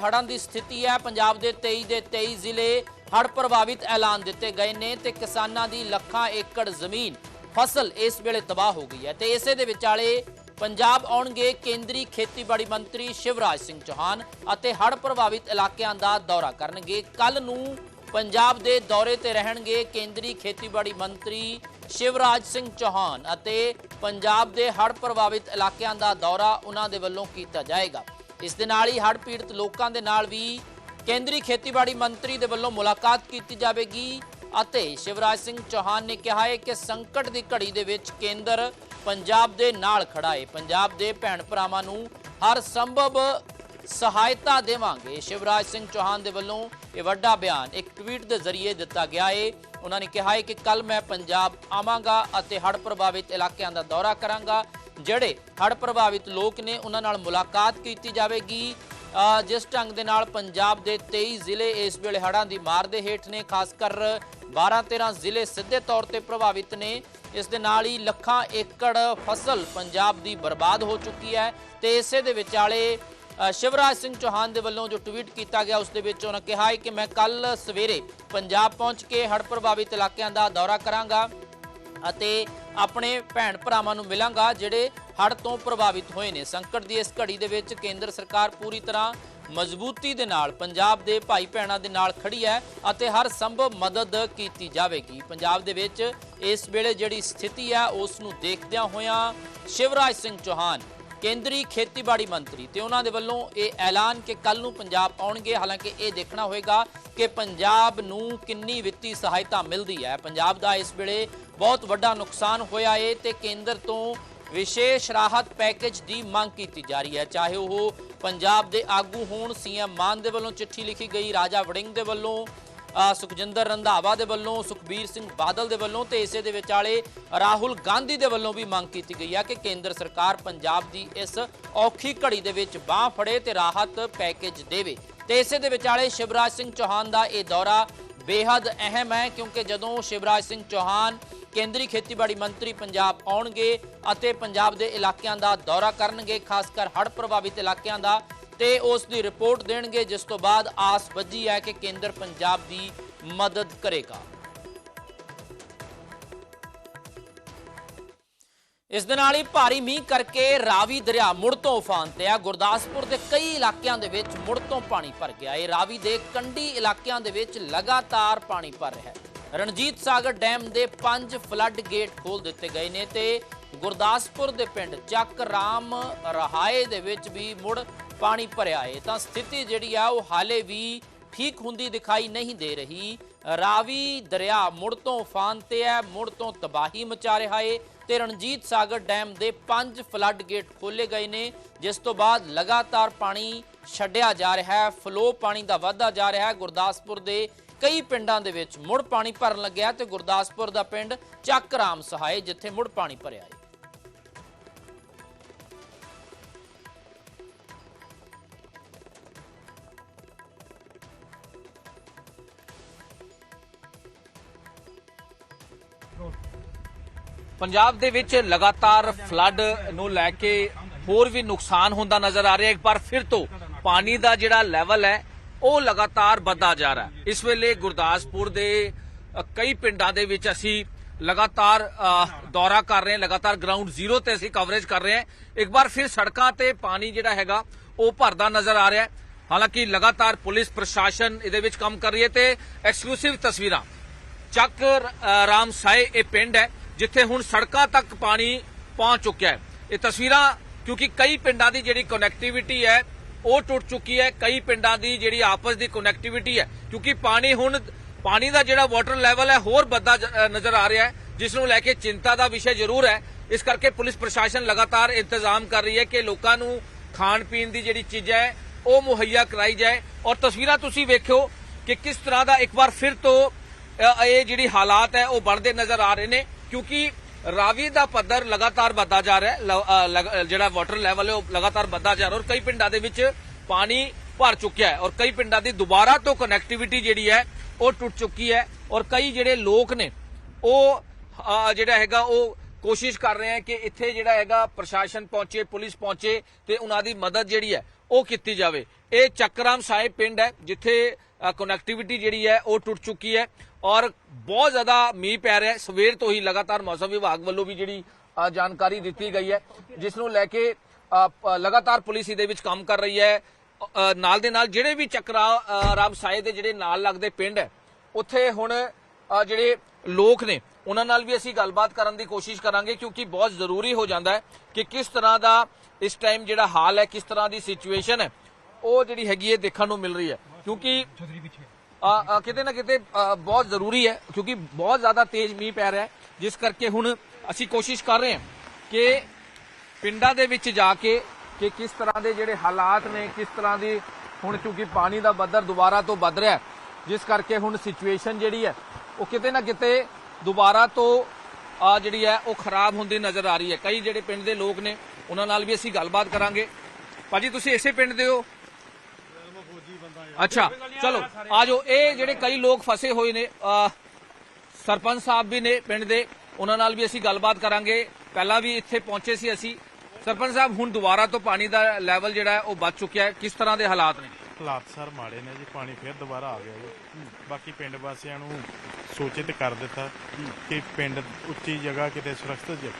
ਹੜ੍ਹਾਂ ਦੀ ਸਥਿਤੀ ਹੈ। ਪੰਜਾਬ ਦੇ 23 ਦੇ 23 ਜ਼ਿਲ੍ਹੇ ਹੜ੍ਹ ਪ੍ਰਭਾਵਿਤ ਐਲਾਨ ਦਿੱਤੇ ਗਏ ਨੇ ਤੇ ਕਿਸਾਨਾਂ ਦੀ ਲੱਖਾਂ ਏਕੜ ਜ਼ਮੀਨ ਫਸਲ ਇਸ ਵੇਲੇ ਤਬਾਹ ਹੋ ਗਈ ਹੈ। ਤੇ ਇਸੇ ਦੇ ਵਿਚਾਲੇ ਪੰਜਾਬ ਆਉਣਗੇ ਕੇਂਦਰੀ ਖੇਤੀਬਾੜੀ ਮੰਤਰੀ ਸ਼ਿਵਰਾਜ ਸਿੰਘ ਚੌਹਾਨ ਅਤੇ ਹੜ੍ਹ ਪ੍ਰਭਾਵਿਤ ਇਲਾਕਿਆਂ ਦਾ ਦੌਰਾ ਕਰਨਗੇ। ਕੱਲ ਨੂੰ ਪੰਜਾਬ ਦੇ ਦੌਰੇ ਤੇ ਰਹਿਣਗੇ ਕੇਂਦਰੀ ਖੇਤੀਬਾੜੀ ਮੰਤਰੀ ਸ਼ਿਵਰਾਜ ਸਿੰਘ ਚੌਹਾਨ ਅਤੇ ਪੰਜਾਬ ਦੇ ਹੜ੍ਹ ਪ੍ਰਭਾਵਿਤ ਇਲਾਕਿਆਂ ਦਾ ਦੌਰਾ ਉਹਨਾਂ ਦੇ ਵੱਲੋਂ ਕੀਤਾ ਜਾਏਗਾ। ਇਸ ਦੇ ਨਾਲ ਹੀ ਹੜ੍ਹ ਪੀੜਤ ਲੋਕਾਂ ਦੇ ਨਾਲ ਵੀ ਕੇਂਦਰੀ ਖੇਤੀਬਾੜੀ ਮੰਤਰੀ ਦੇ ਵੱਲੋਂ ਮੁਲਾਕਾਤ ਕੀਤੀ ਜਾਵੇਗੀ ਅਤੇ ਸ਼ਿਵਰਾਜ ਸਿੰਘ ਚੌਹਾਨ ਨੇ ਕਿਹਾ ਹੈ ਕਿ ਸੰਕਟ ਦੀ ਘੜੀ ਦੇ ਵਿੱਚ ਕੇਂਦਰ ਪੰਜਾਬ ਦੇ ਨਾਲ ਖੜਾ ਹੈ ਪੰਜਾਬ ਦੇ ਭੈਣ ਭਰਾਵਾਂ ਨੂੰ ਹਰ ਸੰਭਵ ਸਹਾਇਤਾ ਦੇਵਾਂਗੇ। ਸ਼ਿਵਰਾਜ ਸਿੰਘ ਚੌਹਾਨ ਦੇ ਵੱਲੋਂ ਇਹ ਵੱਡਾ ਬਿਆਨ ਇੱਕ ਟਵੀਟ ਦੇ ਜ਼ਰੀਏ ਦਿੱਤਾ ਗਿਆ ਹੈ ਉਹਨਾਂ ਨੇ ਕਿਹਾ ਹੈ ਕਿ ਕੱਲ ਮੈਂ ਪੰਜਾਬ ਆਵਾਂਗਾ ਅਤੇ ਹੜ੍ਹ ਪ੍ਰਭਾਵਿਤ ਇਲਾਕਿਆਂ ਦਾ ਦੌਰਾ ਕਰਾਂਗਾ। ਜਿਹੜੇ ਹੜ੍ਹ ਪ੍ਰਭਾਵਿਤ ਲੋਕ ਨੇ, ਉਹਨਾਂ ਨਾਲ ਮੁਲਾਕਾਤ ਕੀਤੀ ਜਾਵੇਗੀ। ਜਿਸ ਢੰਗ ਦੇ ਨਾਲ ਪੰਜਾਬ ਦੇ 23 ਜ਼ਿਲ੍ਹੇ ਇਸ ਵੇਲੇ ਹੜ੍ਹਾਂ ਦੀ ਮਾਰ ਦੇ ਹੇਠ ਨੇ, ਖਾਸ ਕਰ 12-13 ਜ਼ਿਲ੍ਹੇ ਸਿੱਧੇ ਤੌਰ ਤੇ ਪ੍ਰਭਾਵਿਤ ਨੇ। ਇਸ ਦੇ ਨਾਲ ਹੀ ਲੱਖਾਂ ਏਕੜ ਫਸਲ ਪੰਜਾਬ ਦੀ ਬਰਬਾਦ ਹੋ ਚੁੱਕੀ ਹੈ ਤੇ ਇਸੇ ਦੇ ਵਿਚਾਲੇ ਸ਼ਿਵਰਾਜ ਸਿੰਘ ਚੌਹਾਨ ਦੇ ਵੱਲੋਂ ਜੋ ਟਵੀਟ ਕੀਤਾ ਗਿਆ, ਉਸ ਦੇ ਵਿੱਚ ਉਹਨਾਂ ਕਿਹਾ ਹੈ ਕਿ ਮੈਂ ਕੱਲ ਸਵੇਰੇ ਪੰਜਾਬ ਪਹੁੰਚ ਕੇ ਹੜ੍ਹ ਪ੍ਰਭਾਵਿਤ ਇਲਾਕਿਆਂ ਦਾ ਦੌਰਾ ਕਰਾਂਗਾ। ਅਤੇ ਆਪਣੇ ਭੈਣ ਭਰਾਵਾਂ ਨੂੰ ਮਿਲਾਂਗਾ, ਜਿਹੜੇ ਹੜ੍ਹ ਤੋਂ ਪ੍ਰਭਾਵਿਤ ਹੋਏ ਨੇ। ਸੰਕਟ ਦੀ ਇਸ ਘੜੀ ਦੇ ਵਿੱਚ ਕੇਂਦਰ ਸਰਕਾਰ ਪੂਰੀ ਤਰ੍ਹਾਂ ਮਜ਼ਬੂਤੀ ਦੇ ਨਾਲ, ਪੰਜਾਬ ਦੇ ਭਾਈ ਭੈਣਾਂ ਦੇ ਨਾਲ ਖੜੀ ਹੈ ਅਤੇ ਹਰ ਸੰਭਵ ਮਦਦ ਕੀਤੀ ਜਾਵੇਗੀ। ਪੰਜਾਬ ਦੇ ਵਿੱਚ ਇਸ ਵੇਲੇ ਜਿਹੜੀ ਸਥਿਤੀ ਹੈ, ਉਸ ਨੂੰ ਦੇਖਦਿਆਂ ਹੋਇਆਂ ਸ਼ਿਵਰਾਜ ਸਿੰਘ ਚੌਹਾਨ ਕੇਂਦਰੀ ਖੇਤੀਬਾੜੀ ਮੰਤਰੀ ਤੇ ਉਹਨਾਂ ਦੇ ਵੱਲੋਂ ਇਹ ਐਲਾਨ ਕਿ ਕੱਲ ਨੂੰ ਪੰਜਾਬ ਆਉਣਗੇ। ਹਾਲਾਂਕਿ ਇਹ ਦੇਖਣਾ ਹੋਏਗਾ ਕਿ ਪੰਜਾਬ ਨੂੰ ਕਿੰਨੀ ਵਿੱਤੀ ਸਹਾਇਤਾ ਮਿਲਦੀ ਹੈ। ਪੰਜਾਬ ਦਾ ਇਸ ਵੇਲੇ ਬਹੁਤ ਵੱਡਾ ਨੁਕਸਾਨ ਹੋਇਆ ਏ ਤੇ ਕੇਂਦਰ ਤੋਂ ਵਿਸ਼ੇਸ਼ ਰਾਹਤ ਪੈਕੇਜ ਦੀ ਮੰਗ ਕੀਤੀ ਜਾ ਰਹੀ ਹੈ। ਚਾਹੇ ਉਹ ਪੰਜਾਬ ਦੇ ਆਗੂ ਹੋਣ, ਸੀਐਮ ਮਾਨ ਦੇ ਵੱਲੋਂ ਚਿੱਠੀ ਲਿਖੀ ਗਈ, ਰਾਜਾ ਵੜਿੰਗ ਦੇ ਵੱਲੋਂ ਸੁਖਜਿੰਦਰ ਰੰਧਾਵਾ ਦੇ ਵੱਲੋਂ, ਸੁਖਬੀਰ ਸਿੰਘ ਬਾਦਲ ਦੇ ਵੱਲੋਂ ਤੇ ਇਸੇ ਦੇ ਵਿਚਾਲੇ ਰਾਹੁਲ ਗਾਂਧੀ ਦੇ ਵੱਲੋਂ ਵੀ ਮੰਗ ਕੀਤੀ ਗਈ ਆ ਕਿ ਕੇਂਦਰ ਸਰਕਾਰ ਪੰਜਾਬ ਦੀ ਇਸ ਔਖੀ ਘੜੀ ਦੇ ਵਿੱਚ ਬਾਹ ਫੜੇ ਤੇ ਰਾਹਤ ਪੈਕੇਜ ਦੇਵੇ। ਤੇ ਇਸੇ ਦੇ ਵਿਚਾਲੇ ਸ਼ਿਵਰਾਜ ਸਿੰਘ ਚੌਹਾਨ ਦਾ ਇਹ ਦੌਰਾ ਬੇहद ਅਹਿਮ ਹੈ ਕਿਉਂਕਿ ਜਦੋਂ ਸ਼ਿਵਰਾਜ ਸਿੰਘ ਚੌਹਾਨ ਕੇਂਦਰੀ ਖੇਤੀਬਾੜੀ ਮੰਤਰੀ ਪੰਜਾਬ ਆਉਣਗੇ ਅਤੇ ਪੰਜਾਬ ਦੇ ਇਲਾਕਿਆਂ ਦਾ ਦੌਰਾ ਕਰਨਗੇ ਖਾਸ ਕਰ ਹੜ੍ਹ ਪ੍ਰਭਾਵਿਤ ਇਲਾਕਿਆਂ ਦਾ ਤੇ ਉਸ ਦੀ ਰਿਪੋਰਟ ਦੇਣਗੇ, ਜਿਸ ਤੋਂ ਬਾਅਦ ਆਸ ਵੱਜੀ ਹੈ ਕਿ ਕੇਂਦਰ ਪੰਜਾਬ ਦੀ ਮਦਦ ਕਰੇਗਾ। ਇਸ ਦੇ ਨਾਲ ਹੀ ਭਾਰੀ ਮੀਂਹ ਕਰਕੇ ਰਾਵੀ ਦਰਿਆ ਮੁੜ ਤੋਂ ਉਫਾਨ ਤੇ ਆ। ਗੁਰਦਾਸਪੁਰ ਦੇ ਕਈ ਇਲਾਕਿਆਂ ਦੇ ਵਿੱਚ ਮੁੜ ਤੋਂ ਪਾਣੀ ਭਰ ਗਿਆ। ਹੈ ਰਾਵੀ ਦੇ ਕੰਢੀ ਇਲਾਕਿਆਂ ਦੇ ਵਿੱਚ ਲਗਾਤਾਰ ਪਾਣੀ ਭਰ ਰਿਹਾ ਹੈ। ਰਣਜੀਤ ਸਾਗਰ ਡੈਮ ਦੇ ਪੰਜ ਫਲੱਡ ਗੇਟ ਖੋਲ ਦਿੱਤੇ ਗਏ ਨੇ ਤੇ ਗੁਰਦਾਸਪੁਰ ਦੇ ਪਿੰਡ ਚੱਕ ਰਾਮ ਰਹਾਏ ਦੇ ਵਿੱਚ ਵੀ ਮੁੜ ਪਾਣੀ ਭਰਿਆ ਹੈ ਤਾਂ ਸਥਿਤੀ ਜਿਹੜੀ ਆ ਉਹ ਹਾਲੇ ਵੀ ਠੀਕ ਹੁੰਦੀ ਦਿਖਾਈ ਨਹੀਂ ਦੇ ਰਹੀ। ਰਾਵੀ ਦਰਿਆ ਮੁੜ ਤੋਂ ਉਫਾਨ ਤੇ ਹੈ, ਮੁੜ ਤੋਂ ਤਬਾਹੀ ਮਚਾ ਰਿਹਾ ਹੈ ਤੇ ਰਣਜੀਤ ਸਾਗਰ ਡੈਮ ਦੇ ਪੰਜ ਫਲੱਡ ਗੇਟ ਖੋਲੇ ਗਏ ਨੇ, ਜਿਸ ਤੋਂ ਬਾਅਦ ਲਗਾਤਾਰ ਪਾਣੀ ਛੱਡਿਆ ਜਾ ਰਿਹਾ ਹੈ ਫਲੋ ਪਾਣੀ ਦਾ ਵਾਧਾ ਜਾ ਰਿਹਾ ਹੈ। ਗੁਰਦਾਸਪੁਰ ਦੇ ਕਈ ਪਿੰਡਾਂ ਦੇ ਵਿੱਚ ਮੁੜ ਪਾਣੀ ਭਰਨ ਲੱਗਿਆ ਤੇ ਗੁਰਦਾਸਪੁਰ ਦਾ ਪਿੰਡ ਚੱਕ ਰਾਮ ਸਹਾਏ, ਜਿੱਥੇ ਮੁੜ ਪਾਣੀ ਭਰਿਆ ਹੈ ਪੰਜਾਬ ਦੇ ਵਿੱਚ ਲਗਾਤਾਰ ਫਲੱਡ ਨੂੰ ਲੈ ਕੇ ਹੋਰ ਵੀ ਨੁਕਸਾਨ ਹੁੰਦਾ ਨਜ਼ਰ ਆ ਰਿਹਾ। ਇੱਕ ਵਾਰ ਫਿਰ ਤੋਂ ਪਾਣੀ ਦਾ ਜਿਹੜਾ ਲੈਵਲ ਹੈ, ਉਹ ਲਗਾਤਾਰ ਵੱਧਦਾ ਜਾ ਰਿਹਾ। ਇਸ ਵੇਲੇ ਗੁਰਦਾਸਪੁਰ ਦੇ ਕਈ ਪਿੰਡਾਂ ਦੇ ਵਿੱਚ ਅਸੀਂ ਲਗਾਤਾਰ ਦੌਰਾ ਕਰ ਰਹੇ ਹਾਂ, ਲਗਾਤਾਰ ਗਰਾਊਂਡ ਜ਼ੀਰੋ ਤੇ ਅਸੀਂ ਕਵਰੇਜ ਕਰ ਰਹੇ ਹਾਂ। ਇੱਕ ਵਾਰ ਫਿਰ ਸੜਕਾਂ ਤੇ ਪਾਣੀ ਜਿਹੜਾ ਹੈਗਾ, ਉਹ ਭਰਦਾ ਨਜ਼ਰ ਆ ਰਿਹਾ ਹੈ। ਹਾਲਾਂਕਿ ਲਗਾਤਾਰ ਪੁਲਿਸ ਪ੍ਰਸ਼ਾਸਨ ਇਹਦੇ ਵਿੱਚ ਕੰਮ ਕਰ ਰਹੀ ਹੈ ਤੇ ਐਕਸਕਲੂਸਿਵ ਤਸਵੀਰਾਂ। ਚੱਕ ਰਾਮ ਸਾਏ, ਇਹ ਪਿੰਡ ਹੈ। ਜਿੱਥੇ ਹੁਣ ਸੜਕਾਂ ਤੱਕ ਪਾਣੀ ਪਹੁੰਚ ਚੁੱਕਿਆ ਹੈ। ਇਹ ਤਸਵੀਰਾਂ, ਕਿਉਂਕਿ ਕਈ ਪਿੰਡਾਂ ਦੀ ਜਿਹੜੀ ਕਨੈਕਟੀਵਿਟੀ ਹੈ, ਉਹ ਟੁੱਟ ਚੁੱਕੀ ਹੈ। ਕਈ ਪਿੰਡਾਂ ਦੀ ਜਿਹੜੀ ਆਪਸ ਦੀ ਕਨੈਕਟੀਵਿਟੀ ਹੈ, ਕਿਉਂਕਿ ਪਾਣੀ ਹੁਣ, ਪਾਣੀ ਦਾ ਜਿਹੜਾ ਵਾਟਰ ਲੈਵਲ ਹੈ, ਹੋਰ ਵੱਧਦਾ ਨਜ਼ਰ ਆ ਰਿਹਾ ਹੈ, ਜਿਸ ਨੂੰ ਲੈ ਕੇ ਚਿੰਤਾ ਦਾ ਵਿਸ਼ਾ ਜ਼ਰੂਰ ਹੈ। ਇਸ ਕਰਕੇ ਪੁਲਿਸ ਪ੍ਰਸ਼ਾਸਨ ਲਗਾਤਾਰ ਇੰਤਜ਼ਾਮ ਕਰ ਰਹੀ ਹੈ ਕਿ ਲੋਕਾਂ ਨੂੰ ਖਾਣ ਪੀਣ ਦੀ ਜਿਹੜੀ ਚੀਜ਼ਾਂ ਹੈ, ਉਹ ਮੁਹੱਈਆ ਕਰਾਈ ਜਾਏ। ਔਰ ਤਸਵੀਰਾਂ ਤੁਸੀਂ ਵੇਖਿਓ ਕਿ ਕਿਸ ਤਰ੍ਹਾਂ ਦਾ ਇੱਕ ਵਾਰ ਫਿਰ ਤੋਂ ਇਹ ਜਿਹੜੀ ਹਾਲਾਤ ਹੈ, ਉਹ ਬਣਦੇ ਨਜ਼ਰ ਆ ਰਹੇ ਨੇ। ਕਿਉਂਕਿ ਰਾਵੀ ਦਾ ਪੱਧਰ ਲਗਾਤਾਰ ਵੱਧਦਾ ਜਾ ਰਿਹਾ ਹੈ ਜਿਹੜਾ ਵਾਟਰ ਲੈਵਲ ਹੈ ਉਹ ਲਗਾਤਾਰ ਵੱਧਦਾ ਜਾ ਰਿਹਾ ਔਰ ਕਈ ਪਿੰਡਾਂ ਦੇ ਵਿੱਚ ਪਾਣੀ ਭਰ ਚੁੱਕਿਆ ਹੈ ਔਰ ਕਈ ਪਿੰਡਾਂ ਦੀ ਦੁਬਾਰਾ ਤੋਂ ਕਨੈਕਟੀਵਿਟੀ ਜਿਹੜੀ ਹੈ ਉਹ ਟੁੱਟ ਚੁੱਕੀ ਹੈ ਔਰ ਕਈ ਜਿਹੜੇ ਲੋਕ ਨੇ, ਉਹ ਜਿਹੜਾ ਹੈਗਾ ਉਹ ਕੋਸ਼ਿਸ਼ ਕਰ ਰਹੇ ਹੈ ਕਿ ਇੱਥੇ ਜਿਹੜਾ ਹੈਗਾ ਪ੍ਰਸ਼ਾਸਨ ਪਹੁੰਚੇ, ਪੁਲਿਸ ਪਹੁੰਚੇ ਤੇ ਉਹਨਾਂ ਦੀ ਮਦਦ ਜਿਹੜੀ ਹੈ ਉਹ ਕੀਤੀ ਜਾਵੇ। ਇਹ ਚੱਕਰਾਮ ਸਾਹਿਬ ਪਿੰਡ ਹੈ ਜਿੱਥੇ ਕਨੈਕਟੀਵਿਟੀ ਜਿਹੜੀ ਹੈ ਉਹ ਟੁੱਟ ਚੁੱਕੀ ਹੈ ਔਰ ਬਹੁਤ ਜ਼ਿਆਦਾ ਮੀਂਹ ਪੈ ਰਿਹਾ ਹੈ। ਸਵੇਰ ਤੋਂ ਹੀ ਲਗਾਤਾਰ ਮੌਸਮ ਵਿਭਾਗ ਵੱਲੋਂ ਵੀ ਜਿਹੜੀ ਜਾਣਕਾਰੀ ਦਿੱਤੀ ਗਈ ਹੈ ਜਿਸ ਨੂੰ ਲੈ ਕੇ ਲਗਾਤਾਰ ਪੁਲਿਸ ਇਹਦੇ ਵਿੱਚ ਕੰਮ ਕਰ ਰਹੀ ਹੈ। ਨਾਲ ਦੇ ਨਾਲ ਜਿਹੜੇ ਵੀ ਚੱਕਰਾ ਅ, ਰਾਮ ਦੇ ਜਿਹੜੇ ਨਾਲ ਲੱਗਦੇ ਪਿੰਡ ਹੈ ਉੱਥੇ ਹੁਣ ਜਿਹੜੇ ਲੋਕ ਨੇ ਉਹਨਾਂ ਨਾਲ ਵੀ ਅਸੀਂ ਗੱਲਬਾਤ ਕਰਨ ਦੀ ਕੋਸ਼ਿਸ਼ ਕਰਾਂਗੇ ਕਿਉਂਕਿ ਬਹੁਤ ਜ਼ਰੂਰੀ ਹੋ ਜਾਂਦਾ ਹੈ ਕਿ ਕਿਸ ਤਰ੍ਹਾਂ ਦਾ ਇਸ ਟਾਈਮ ਜਿਹੜਾ ਹਾਲ ਹੈ ਕਿਸ ਤਰ੍ਹਾਂ ਦੀ ਸਿਚੁਏਸ਼ਨ ਹੈ ਉਹ ਜਿਹੜੀ ਹੈਗੀ ਹੈ ਦੇਖਣ ਨੂੰ ਮਿਲ ਰਹੀ ਹੈ। ਕਿਉਂਕਿ ਕਿਤੇ ਨਾ ਕਿਤੇ ਬਹੁਤ ਜ਼ਰੂਰੀ ਹੈ, ਕਿਉਂਕਿ ਬਹੁਤ ਜ਼ਿਆਦਾ ਤੇਜ਼ ਮੀਂਹ ਪੈ ਰਿਹਾ ਹੈ, ਜਿਸ ਕਰਕੇ ਹੁਣ ਅਸੀਂ ਕੋਸ਼ਿਸ਼ ਕਰ ਰਹੇ ਹਾਂ ਕਿ ਪਿੰਡਾਂ ਦੇ ਵਿੱਚ ਜਾ ਕੇ, ਕਿ ਕਿਸ ਤਰ੍ਹਾਂ ਦੇ ਜਿਹੜੇ ਹਾਲਾਤ ਨੇ, ਕਿਸ ਤਰ੍ਹਾਂ ਦੀ ਹੁਣ ਕਿਉਂਕਿ ਪਾਣੀ ਦਾ ਬੱਦਰ ਦੁਬਾਰਾ ਤੋਂ ਵੱਧ ਰਿਹਾ ਜਿਸ ਕਰਕੇ ਹੁਣ ਸਿਚੁਏਸ਼ਨ ਜਿਹੜੀ ਹੈ, ਉਹ ਕਿਤੇ ਨਾ ਕਿਤੇ ਦੁਬਾਰਾ ਤੋਂ ਆ ਜਿਹੜੀ ਹੈ, ਉਹ ਖਰਾਬ ਹੁੰਦੀ ਨਜ਼ਰ ਆ ਰਹੀ ਹੈ। ਕਈ ਜਿਹੜੇ ਪਿੰਡ ਦੇ ਲੋਕ ਨੇ, ਉਹਨਾਂ ਨਾਲ ਵੀ ਅਸੀਂ ਗੱਲਬਾਤ ਕਰਾਂਗੇ। ਭਾਜੀ, ਤੁਸੀਂ ਇਸੇ ਪਿੰਡ ਦੇ ਹੋ? ਅੱਛਾ, ਚਲੋ ਆਜੋ ਇਹ ਜਿਹੜੇ ਕਈ ਲੋਕ ਫਸੇ ਹੋਏ ਨੇ ਸਰਪੰਚ ਸਾਹਿਬ ਵੀ ਨੇ ਪਿੰਡ ਦੇ, ਉਹਨਾਂ ਨਾਲ ਵੀ ਅਸੀਂ ਗੱਲਬਾਤ ਕਰਾਂਗੇ। ਪਹਿਲਾਂ ਵੀ ਇੱਥੇ ਪਹੁੰਚੇ ਸੀ ਅਸੀਂ। ਸਰਪੰਚ ਸਾਹਿਬ, ਹੁਣ ਦੁਬਾਰਾ ਤੋਂ ਪਾਣੀ ਦਾ ਲੈਵਲ ਜਿਹੜਾ ਹੈ, ਉਹ ਵੱਧ ਚੁੱਕਿਆ ਹੈ। ਕਿਸ ਤਰ੍ਹਾਂ ਦੇ ਹਾਲਾਤ ਨੇ? ਹਾਲਾਤ ਸਰ ਮਾੜੇ ਨੇ ਜੀ, ਪਾਣੀ ਫਿਰ ਦੁਬਾਰਾ ਆ ਗਿਆ ਜੀ। ਬਾਕੀ ਪਿੰਡ ਵਾਸੀਆਂ ਨੂੰ ਸੂਚਿਤ ਕਰ ਦਿੱਤਾ ਕਿ ਪਿੰਡ ਉੱਚੀ ਜਗ੍ਹਾ ਕਿਤੇ ਸੁਰੱਖਿਅਤ ਜ-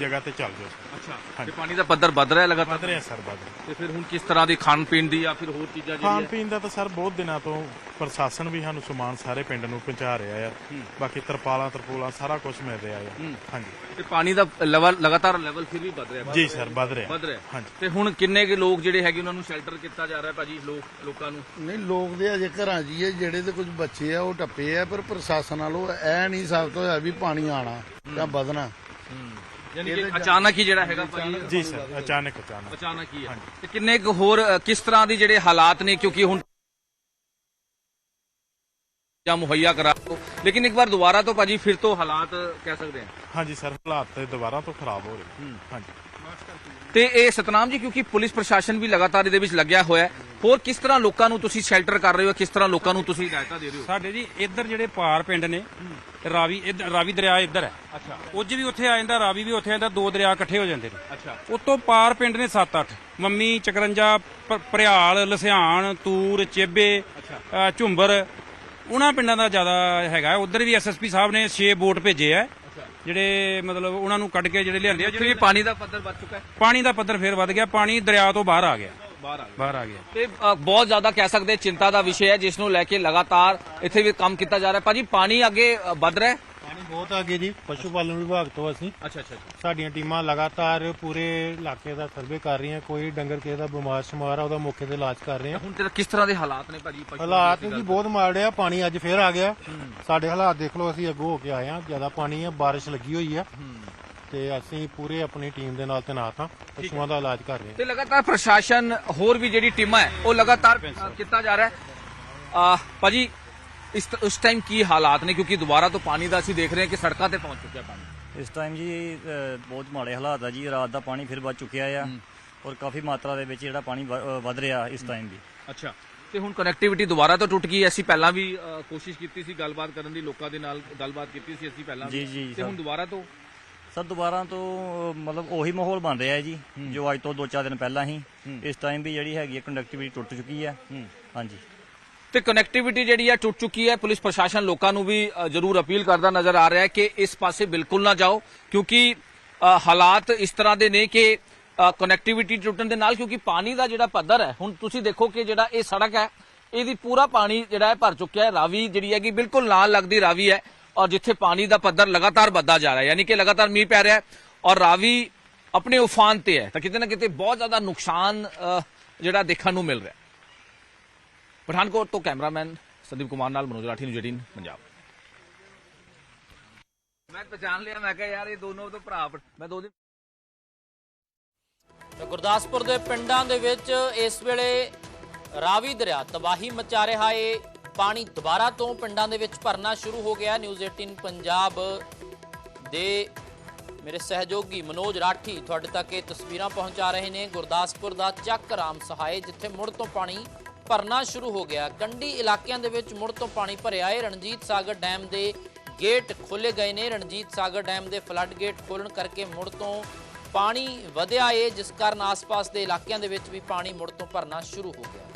ਜਗ੍ਹਾ ਤੇ ਚੱਲ ਜਾਓ। ਅੱਛਾ ਤੇ ਪਾਣੀ ਦਾ ਪੱਧਰ ਵੱਧ ਰਿਹਾ ਲਗਾਤਾਰ? ਵੱਧ ਰਿਹਾ ਸਰ ਵੱਧ ਰਿਹਾ। ਤੇ ਫਿਰ ਹੁਣ ਕਿਸ ਤਰ੍ਹਾਂ ਦੀ ਖਾਣ ਪੀਣ ਦੀ ਜਾਂ ਫਿਰ ਹੋਰ ਚੀਜ਼ਾਂ ਖਾਣ ਜਿਹੜੀਆਂ ਪੀਣ ਦਾ ਤਾਂ ਸਰ ਬਹੁਤ ਦਿਨਾਂ ਤੋਂ ਪ੍ਰਸ਼ਾਸਨ ਵੀ ਸਾਨੂੰ ਸਮਾਨ ਸਾਰੇ ਪਿੰਡ ਨੂੰ ਪਹੁੰਚਾ ਰਿਹਾ ਆ। ਬਾਕੀ ਤਰਪਾਲਾਂ ਤਰਪੂਲਾਂ ਸਾਰਾ ਕੁਝ ਮਿਲ ਰਿਹਾ ਆ। ਹਾਂਜੀ। ਤੇ ਪਾਣੀ ਦਾ ਲੈਵਲ ਲਗਾਤਾਰ ਲੈਵਲ ਫਿਰ ਵੀ ਵੱਧ ਰਿਹਾ? ਜੀ ਸਰ ਵੱਧ ਰਿਹਾ। ਵੱਧ ਰਿਹਾ। ਹਾਂਜੀ। ਤੇ ਹੁਣ ਕਿੰਨੇ ਕੁ ਲੋਕ ਜਿਹੜੇ ਹੈਗੇ ਉਹਨਾਂ ਨੂੰ ਸ਼ੈਲਟਰ ਕੀਤਾ ਜਾ ਰਿਹਾ ਭਾਜੀ ਲੋਕ ਲੋਕਾਂ ਨੂੰ? ਨਹੀਂ ਲੋਕ ਦੇ ਅਜੇ ਘਰਾਂ 'ਚ ਹੀ ਹੈ ਜਿਹੜੇ ਤੇ ਕੁਝ ਬੱਚੇ ਆ ਉਹ ਟੱਪੇ ਆ ਪਰ ਪ੍ਰਸ਼ਾਸਨ ਵੱਲੋਂ ਇਹ ਨਹੀਂ ਸਾਬਤ ਹੋਇਆ ਵੀ ਪਾਣੀ ਆਣਾ ਜਾਂ ਵਧਣਾ। ਯਾਨੀ ਕਿ ਅਚਾਨਕ ਹੀ ਜਿਹੜਾ ਹੈਗਾ ਭਾਜੀ ਜੀ ਸਰ ਅਚਾਨਕ ਅਚਾਨਕ। ਅਚਾਨਕ ਹੀ ਹੈ। ਤੇ ਕਿੰਨੇ ਕੁ ਹੋਰ ਅ, ਕਿਸ ਤਰ੍ਹਾਂ ਦੀ ਜਿਹੜੇ ਹਾਲਾਤ ਨੇ? ਕਿਉਂਕਿ ਹੁਣ ਜਾਂ ਮੁਹੱਈਆ ਕਰਾ ਦਿਓ। ਲੇਕਿਨ ਇੱਕ ਵਾਰ ਦੁਬਾਰਾ ਤੋਂ ਭਾਜੀ ਫਿਰ ਤੋਂ ਹਾਲਾਤ ਕਹਿ ਸਕਦੇ ਹਾਂ ਹਾਂਜੀ ਸਰ ਹਾਲਾਤ ਤੇ ਦੁਬਾਰਾ ਤੋਂ ਖਰਾਬ ਹੋ ਰਹੇ ਹਾਂਜੀ। ਤੇ ਇਹ ਸਤਨਾਮ ਜੀ ਕਿਉਂਕਿ ਪੁਲਿਸ ਪ੍ਰਸ਼ਾਸਨ ਵੀ ਲਗਾਤਾਰ ਇਹਦੇ ਵਿੱਚ ਲੱਗਿਆ ਹੋਇਆ ਹੈ। ਹੋਰ ਕਿਸ ਤਰ੍ਹਾਂ ਲੋਕਾਂ ਨੂੰ ਤੁਸੀਂ ਸ਼ੈਲਟਰ ਕਰ ਰਹੇ ਹੋ? ਕਿਸ ਤਰ੍ਹਾਂ ਲੋਕਾਂ ਨੂੰ ਤੁਸੀਂ ਹਦਾਇਤਾਂ ਦੇ ਰਹੇ ਹੋ? ਸਾਡੇ ਜੀ ਇੱਧਰ ਜਿਹੜੇ ਪਾਰ ਪਿੰਡ ਨੇ ਰਾਵੀ ਇੱਧਰ ਰਾਵੀ ਦਰਿਆ ਇੱਧਰ ਹੈ। ਅੱਛਾ। ਉੱਜ ਵੀ ਉੱਥੇ ਆ ਜਾਂਦਾ ਰਾਵੀ ਵੀ ਉੱਥੇ ਆ ਜਾਂਦਾ ਦੋ ਦਰਿਆ ਇਕੱਠੇ ਹੋ ਜਾਂਦੇ ਨੇ। ਅੱਛਾ। ਉਤੋਂ ਪਾਰ ਪਿੰਡ ਨੇ 7-8 ਮੰਮੀ ਚਕਰੰਜਾ ਪ- ਭਰਿਆਲ ਲਸਿਆਣ ਤੂਰ ਚੇਬੇ ਅ, ਝੁੰਬਰ ਉਹਨਾਂ ਪਿੰਡਾਂ ਦਾ ਜ਼ਿਆਦਾ ਹੈਗਾ। ਉਧਰ ਵੀ ਐਸਐਸਪੀ ਸਾਹਿਬ ਨੇ 6 ਬੋਟ ਭੇਜੇ ਆ ਜਿਹੜੇ ਮਤਲਬ ਉਹਨਾਂ ਨੂੰ ਕੱਢ ਕੇ ਜਿਹੜੇ ਲਿਆਂਦੇ ਆ ਵੀ ਪਾਣੀ ਦਾ ਪੱਧਰ ਵੱਧ ਚੁੱਕਾ ਹੈ? ਪਾਣੀ ਦਾ ਪੱਧਰ ਫੇਰ ਵੱਧ ਗਿਆ ਪਾਣੀ ਦਰਿਆ ਤੋਂ ਬਾਹਰ ਆ ਗਿਆ। ਬਾਹਰ ਆ ਗਿਆ। ਬਾਹਰ ਆ ਗਿਆ। ਤੇ ਬਹੁਤ ਜ਼ਿਆਦਾ ਕਹਿ ਸਕਦੇ ਚਿੰਤਾ ਦਾ ਵਿਸ਼ੇ ਹੈ ਜਿਸ ਨੂੰ ਲੈ ਕੇ ਲਗਾਤਾਰ ਇੱਥੇ ਵੀ ਕੰਮ ਕੀਤਾ ਜਾ ਰਿਹਾ ਹੈ। ਭਾਜੀ ਪਾਣੀ ਅੱਗੇ ਵੱਧ ਰਿਹਾ ਹੈ? ਬਹੁਤ ਆ ਗਿਆ ਜੀ ਪਸ਼ੂ ਪਾਲਣ ਵਿਭਾਗ ਤੋਂ ਅਸੀਂ। ਅੱਛਾ ਅੱਛਾ ਸਾਡੀਆਂ ਟੀਮਾਂ ਲਗਾਤਾਰ ਪੂਰੇ ਇਲਾਕੇ ਦਾ ਸਰਵੇ ਕਰ ਰਹੀਆਂ ਕੋਈ ਡੰਗਰ ਕਿਸੇ ਦਾ ਬਿਮਾਰ ਸ਼ਮਾਰ ਆ ਉਹਦਾ ਮੌਕੇ ਤੇ ਇਲਾਜ ਕਰ ਰਹੇ ਆ ਹੁਣ ਤੇਰਾ ਕਿਸ ਤਰ੍ਹਾਂ ਦੇ ਹਾਲਾਤ ਨੇ ਭਾਜੀ? ਪਸ਼ੂ ਹਾਲਾਤ ਜੀ ਬਹੁਤ ਮਾੜੇ ਆ ਪਾਣੀ ਅੱਜ ਫੇਰ ਆ ਗਿਆ। ਸਾਡੇ ਹਾਲਾਤ ਦੇਖ ਲਓ ਅਸੀਂ ਅੱਗੋਂ ਹੋ ਕੇ ਆਏ ਆ ਜ਼ਿਆਦਾ ਪਾਣੀ ਆ ਬਾਰਿਸ਼ ਲੱਗੀ ਹੋਈ ਆ। ਤੇ ਅਸੀਂ ਪੂਰੇ ਆਪਣੀ ਟੀਮ ਦੇ ਨਾਲ ਤੈਨਾਤ ਆ ਪਸ਼ੂਆਂ ਦਾ ਇਲਾਜ ਕਰ ਰਹੇ ਆ ਤੇ ਲਗਾਤਾਰ ਪ੍ਰਸ਼ਾਸਨ ਹੋਰ ਵੀ ਜਿਹੜੀ ਟੀਮਾਂ ਹੈ ਉਹ ਲਗਾਤਾਰ ਅ, ਕੀਤਾ ਜਾ ਰਿਹਾ ਹੈ। ਆ ਭਾਜੀ ਇਸ ਉਸ ਟਾਈਮ ਕੀ ਹਾਲਾਤ ਨੇ ਕਿਉਂਕਿ ਦੁਬਾਰਾ ਤੋਂ ਪਾਣੀ ਦਾ ਅਸੀਂ ਦੇਖ ਰਹੇ ਹਾਂ ਕਿ ਸੜਕਾਂ ਤੇ ਪਹੁੰਚ ਚੁੱਕਿਆ ਪਾਣੀ ਇਸ ਟਾਈਮ ਜੀ ਅ, ਬਹੁਤ ਮਾੜੇ ਹਾਲਾਤ ਆ ਜੀ ਰਾਤ ਦਾ ਪਾਣੀ ਫਿਰ ਵੱਧ ਚੁੱਕਿਆ ਆ ਔਰ ਕਾਫੀ ਮਾਤਰਾ ਦੇ ਵਿੱਚ ਜਿਹੜਾ ਪਾਣੀ ਵ- ਅ, ਵੱਧ ਰਿਹਾ ਇਸ ਟਾਈਮ ਵੀ ਅੱਛਾ ਤੇ ਹੁਣ ਕਨੈਕਟੀਵਿਟੀ ਦੁਬਾਰਾ ਤੋਂ ਟੁੱਟ ਗਈ ਹੈ। ਅਸੀਂ ਪਹਿਲਾਂ ਵੀ ਅ, ਕੋਸ਼ਿਸ਼ ਕੀਤੀ ਸੀ ਗੱਲਬਾਤ ਕਰਨ ਦੀ ਲੋਕਾਂ ਦੇ ਨਾਲ ਗੱਲਬਾਤ ਕੀਤੀ ਸੀ ਅਸੀਂ ਪਹਿਲਾਂ ਜੀ, ਤੇ ਹੁਣ ਸਰ। ਦੁਬਾਰਾ ਤੋਂ ਸਰ ਦੁਬਾਰਾ ਤੋਂ ਅ, ਮਤਲਬ ਉਹੀ ਮਾਹੌਲ ਬਣ ਰਿਹਾ ਹੈ ਜੀ ਜੋ ਅੱਜ ਤੋਂ 2-4 ਦਿਨ ਪਹਿਲਾਂ ਹੀ ਇਸ ਟਾਈਮ ਵੀ ਜਿਹੜੀ ਹੈਗੀ ਹੈ ਕੰਡਕਟਿਵਿਟੀ ਟੁੱਟ ਚੁੱਕੀ ਹੈ ਹਾਂਜੀ ਤੇ ਕਨੈਕਟੀਵਿਟੀ ਜਿਹੜੀ ਹੈ ਟੁੱਟ ਚੁੱਕੀ ਹੈ। ਪੁਲਿਸ ਪ੍ਰਸ਼ਾਸਨ ਲੋਕਾਂ ਨੂੰ ਵੀ ਜ਼ਰੂਰ ਅਪੀਲ ਕਰਦਾ ਨਜ਼ਰ ਆ ਰਿਹਾ ਹੈ ਕਿ ਇਸ ਪਾਸੇ ਬਿਲਕੁਲ ਨਾ ਜਾਓ, ਕਿਉਂਕਿ ਹਾਲਾਤ ਇਸ ਤਰ੍ਹਾਂ ਦੇ ਨੇ ਕਿ ਕਨੈਕਟੀਵਿਟੀ ਟੁੱਟਣ ਦੇ ਨਾਲ ਕਿਉਂਕਿ ਪਾਣੀ ਦਾ ਜਿਹੜਾ ਪੱਧਰ ਹੈ, ਹੁਣ ਤੁਸੀਂ ਦੇਖੋ ਕਿ ਜਿਹੜਾ ਇਹ ਸੜਕ ਹੈ, ਇਹਦੀ ਪੂਰਾ ਪਾਣੀ ਜਿਹੜਾ ਹੈ ਭਰ ਚੁੱਕਿਆ ਹੈ। ਰਾਵੀ ਜਿਹੜੀ ਹੈਗੀ ਬਿਲਕੁਲ ਨਾਲ ਲੱਗਦੀ ਰਾਵੀ ਹੈ ਔਰ ਜਿੱਥੇ ਪਾਣੀ ਦਾ ਪੱਧਰ ਲਗਾਤਾਰ ਵੱਧਦਾ ਜਾ ਰਿਹਾ ਹੈ, ਯਾਨੀ ਕਿ ਲਗਾਤਾਰ ਮੀਂਹ ਪੈ ਰਿਹਾ ਹੈ ਔਰ ਰਾਵੀ ਆਪਣੇ ਉਫਾਨ ਤੇ ਹੈ। ਤਾਂ ਕਿਤੇ ਨਾ ਕਿਤੇ ਬਹੁਤ ਜ਼ਿਆਦਾ ਨੁਕਸਾਨ ਜਿਹੜਾ ਦੇਖਣ ਨੂੰ ਮਿਲ ਰਿਹਾ ਹੈ। ਪਠਾਨਕੋਟ ਤੋਂ ਕੈਮਰਾਮੈਨ ਸੰਦੀਪ ਕੁਮਾਰ ਨਾਲ ਮਨੋਜ ਰਾਠੀ ਨੂੰ 18 ਪੰਜਾਬ। ਮੈਂ ਪਛਾਣ ਲਿਆ ਮੈਂ ਕਿਹਾ ਯਾਰ ਇਹ ਦੋਨੋਂ ਤੋਂ ਭਰਾ ਮੈਂ ਦੋ ਦਿਨ ਤੇ ਗੁਰਦਾਸਪੁਰ ਦੇ ਪਿੰਡਾਂ ਦੇ ਵਿੱਚ ਇਸ ਵੇਲੇ ਰਾਵੀ ਦਰਿਆ ਤਬਾਹੀ ਮਚਾ ਰਿਹਾ ਏ ਪਾਣੀ ਦੁਬਾਰਾ ਤੋਂ ਪਿੰਡਾਂ ਦੇ ਵਿੱਚ ਭਰਨਾ ਸ਼ੁਰੂ ਹੋ ਗਿਆ। ਨਿਊਜ਼ 18 ਪੰਜਾਬ ਦੇ ਮੇਰੇ ਸਹਿਯੋਗੀ ਮਨੋਜ ਰਾਠੀ ਤੁਹਾਡੇ ਤੱਕ ਇਹ ਤਸਵੀਰਾਂ ਪਹੁੰਚਾ ਰਹੇ ਨੇ। ਗੁਰਦਾਸਪੁਰ ਦਾ ਚੱਕ ਰਾਮ ਸਹਾਏ ਜਿੱਥੇ ਮੁੜ ਤੋਂ ਪਾਣੀ ਭਰਨਾ ਸ਼ੁਰੂ ਹੋ ਗਿਆ। ਕੰਢੀ ਇਲਾਕਿਆਂ ਦੇ ਵਿੱਚ ਮੁੜ ਤੋਂ ਪਾਣੀ ਭਰਿਆ ਏ ਰਣਜੀਤ ਸਾਗਰ ਡੈਮ ਦੇ ਗੇਟ ਖੋਲੇ ਗਏ ਨੇ। ਰਣਜੀਤ ਸਾਗਰ ਡੈਮ ਦੇ ਫਲੱਡ ਗੇਟ ਖੋਲਣ ਕਰਕੇ ਮੁੜ ਤੋਂ ਪਾਣੀ ਵਧਿਆ ਏ ਜਿਸ ਕਾਰਨ ਆਸ-ਪਾਸ ਦੇ ਇਲਾਕਿਆਂ ਦੇ ਵਿੱਚ ਵੀ ਪਾਣੀ ਮੁੜ ਤੋਂ ਭਰਨਾ ਸ਼ੁਰੂ ਹੋ ਗਿਆ।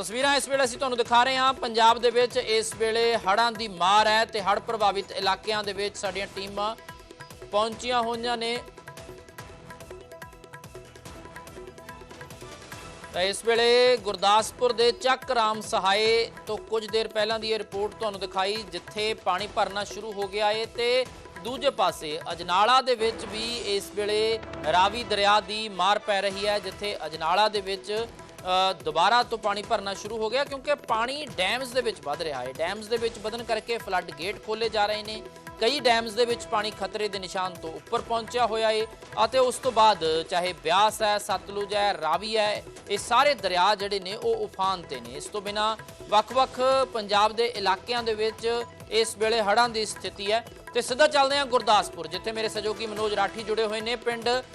ਤਸਵੀਰਾਂ ਇਸ ਵੇਲੇ ਅਸੀਂ ਤੁਹਾਨੂੰ ਦਿਖਾ ਰਹੇ ਹਾਂ। ਪੰਜਾਬ ਦੇ ਵਿੱਚ ਇਸ ਵੇਲੇ ਹੜ੍ਹਾਂ ਦੀ ਮਾਰ ਹੈ ਤੇ ਹੜ੍ਹ ਪ੍ਰਭਾਵਿਤ ਇਲਾਕਿਆਂ ਦੇ ਵਿੱਚ ਸਾਡੀਆਂ ਟੀਮਾਂ ਪਹੁੰਚੀਆਂ ਹੋਈਆਂ ਨੇ। ਤਾਂ ਇਸ ਵੇਲੇ ਗੁਰਦਾਸਪੁਰ ਦੇ ਚੱਕ ਰਾਮ ਸਹਾਏ ਤੋਂ ਕੁਝ ਦੇਰ ਪਹਿਲਾਂ ਦੀ ਇਹ ਰਿਪੋਰਟ ਤੁਹਾਨੂੰ ਦਿਖਾਈ, ਜਿੱਥੇ ਪਾਣੀ ਭਰਨਾ ਸ਼ੁਰੂ ਹੋ ਗਿਆ ਏ ਤੇ ਦੂਜੇ ਪਾਸੇ ਅਜਨਾਲਾ ਦੇ ਵਿੱਚ ਵੀ ਇਸ ਵੇਲੇ ਰਾਵੀ ਦਰਿਆ ਦੀ ਮਾਰ ਪੈ ਰਹੀ ਹੈ, ਜਿੱਥੇ ਅਜਨਾਲਾ ਦੇ ਵਿੱਚ ਦੁਬਾਰਾ ਤੋਂ ਪਾਣੀ ਭਰਨਾ ਸ਼ੁਰੂ ਹੋ ਗਿਆ ਕਿਉਂਕਿ ਪਾਣੀ ਡੈਮਸ ਦੇ ਵਿੱਚ ਵੱਧ ਰਿਹਾ ਹੈ। ਡੈਮਸ ਦੇ ਵਿੱਚ ਵਧਣ ਕਰਕੇ ਫਲੱਡ ਗੇਟ ਖੋਲੇ ਜਾ ਰਹੇ ਨੇ। ਕਈ ਡੈਮਸ ਦੇ ਵਿੱਚ ਪਾਣੀ ਖਤਰੇ ਦੇ ਨਿਸ਼ਾਨ ਤੋਂ ਉੱਪਰ ਪਹੁੰਚਿਆ ਹੋਇਆ ਹੈ ਅਤੇ ਉਸ ਤੋਂ ਬਾਅਦ ਚਾਹੇ ਬਿਆਸ ਹੈ, ਸਤਲੁਜ ਹੈ, ਰਾਵੀ ਹੈ, ਇਹ ਸਾਰੇ ਦਰਿਆ ਜਿਹੜੇ ਨੇ ਉਹ ਉਫਾਨ ਤੇ ਨੇ। ਇਸ ਤੋਂ ਬਿਨਾ ਵੱਖ-ਵੱਖ ਪੰਜਾਬ ਦੇ ਇਲਾਕਿਆਂ ਦੇ ਵਿੱਚ ਇਸ ਵੇਲੇ ਹੜ੍ਹਾਂ ਦੀ ਸਥਿਤੀ ਹੈ। ਤੇ ਸਿੱਧਾ ਚੱਲਦੇ ਹਾਂ ਗੁਰਦਾਸਪੁਰ, ਜਿੱਥੇ ਮੇਰੇ ਸਹਿਯੋਗੀ ਮਨੋਜ ਰਾਠੀ ਜੁੜੇ ਹੋਏ ਨੇ। ਪਿੰਡ